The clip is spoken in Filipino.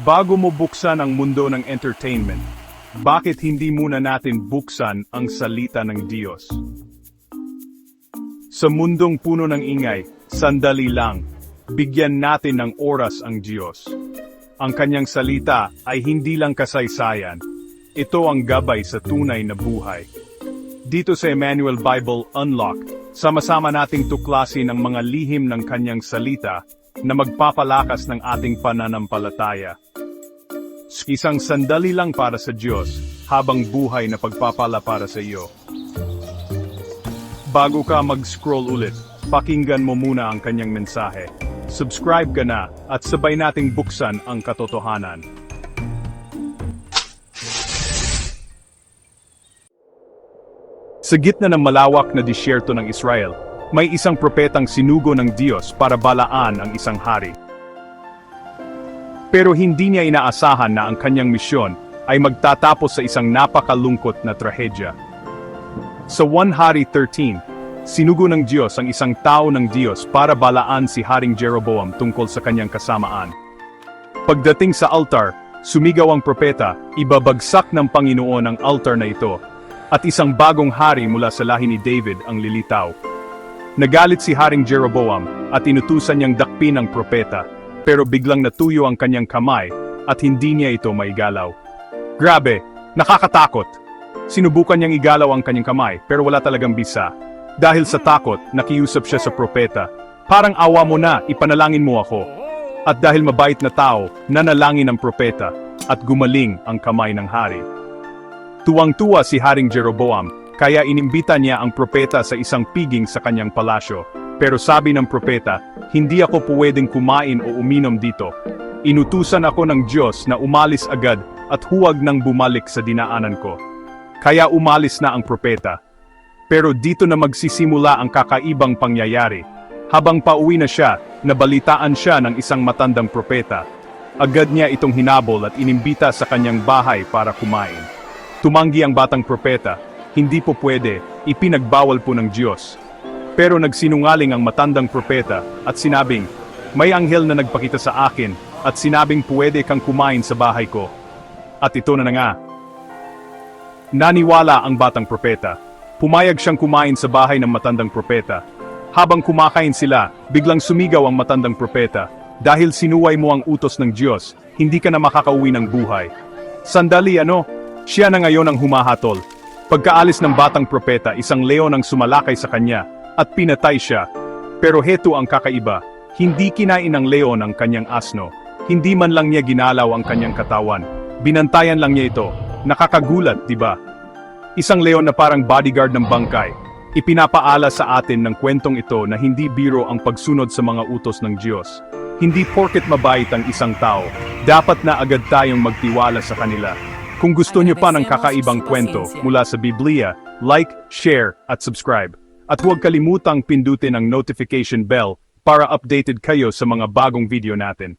Bago mo buksan ang mundo ng entertainment, bakit hindi muna natin buksan ang salita ng Diyos? Sa mundong puno ng ingay, sandali lang, bigyan natin ng oras ang Diyos. Ang kanyang salita ay hindi lang kasaysayan, ito ang gabay sa tunay na buhay. Dito sa Emmanuel Bible Unlocked, sama-sama nating tuklasin ang mga lihim ng kanyang salita na magpapalakas ng ating pananampalataya. Isang sandali lang para sa Diyos, habang buhay na pagpapala para sa iyo. Bago ka mag-scroll ulit, pakinggan mo muna ang kanyang mensahe. Subscribe ka na at sabay nating buksan ang katotohanan. Sa gitna ng malawak na disyerto ng Israel, may isang propetang sinugo ng Diyos para balaan ang isang hari. Pero hindi niya inaasahan na ang kanyang misyon ay magtatapos sa isang napakalungkot na trahedya. Sa 1 Hari 13, sinugo ng Diyos ang isang tao ng Diyos para balaan si Haring Jeroboam tungkol sa kanyang kasamaan. Pagdating sa altar, sumigaw ang propeta, ibabagsak ng Panginoon ang altar na ito, at isang bagong hari mula sa lahi ni David ang lilitaw. Nagalit si Haring Jeroboam at inutusan niyang dakpin ang propeta, pero biglang natuyo ang kanyang kamay at hindi niya ito maigalaw. Grabe, nakakatakot. Sinubukan niyang igalaw ang kanyang kamay pero wala talagang bisa. Dahil sa takot, nakiusap siya sa propeta. Parang awa mo na, ipanalangin mo ako. At dahil mabait na tao, nanalangin ang propeta at gumaling ang kamay ng hari. Tuwang-tuwa si Haring Jeroboam, kaya inimbita niya ang propeta sa isang piging sa kanyang palasyo. Pero sabi ng propeta, hindi ako pwedeng kumain o uminom dito. Inutusan ako ng Diyos na umalis agad at huwag nang bumalik sa dinaanan ko. Kaya umalis na ang propeta. Pero dito na magsisimula ang kakaibang pangyayari. Habang pauwi na siya, nabalitaan siya ng isang matandang propeta. Agad niya itong hinabol at inimbita sa kanyang bahay para kumain. Tumanggi ang batang propeta, hindi po pwede, ipinagbawal po ng Diyos. Pero nagsinungaling ang matandang propeta at sinabing, may anghel na nagpakita sa akin at sinabing pwede kang kumain sa bahay ko. At ito na nga. Naniwala ang batang propeta. Pumayag siyang kumain sa bahay ng matandang propeta. Habang kumakain sila, biglang sumigaw ang matandang propeta. Dahil sinuway mo ang utos ng Diyos, hindi ka na makakauwi ng buhay. Sandali ano, siya na ngayon ang humahatol. Pagkaalis ng batang propeta, isang leon ang sumalakay sa kanya, at pinatay siya. Pero heto ang kakaiba, hindi kinain ng leon ang kanyang asno. Hindi man lang niya ginalaw ang kanyang katawan. Binantayan lang niya ito. Nakakagulat, di ba? Isang leon na parang bodyguard ng bangkay. Ipinapaala sa atin ng kwentong ito na hindi biro ang pagsunod sa mga utos ng Diyos. Hindi porket mabait ang isang tao, dapat na agad tayong magtiwala sa kanila. Kung gusto niyo pa ng kakaibang kwento mula sa Biblia, like, share, at subscribe. At huwag kalimutang pindutin ang notification bell para updated kayo sa mga bagong video natin.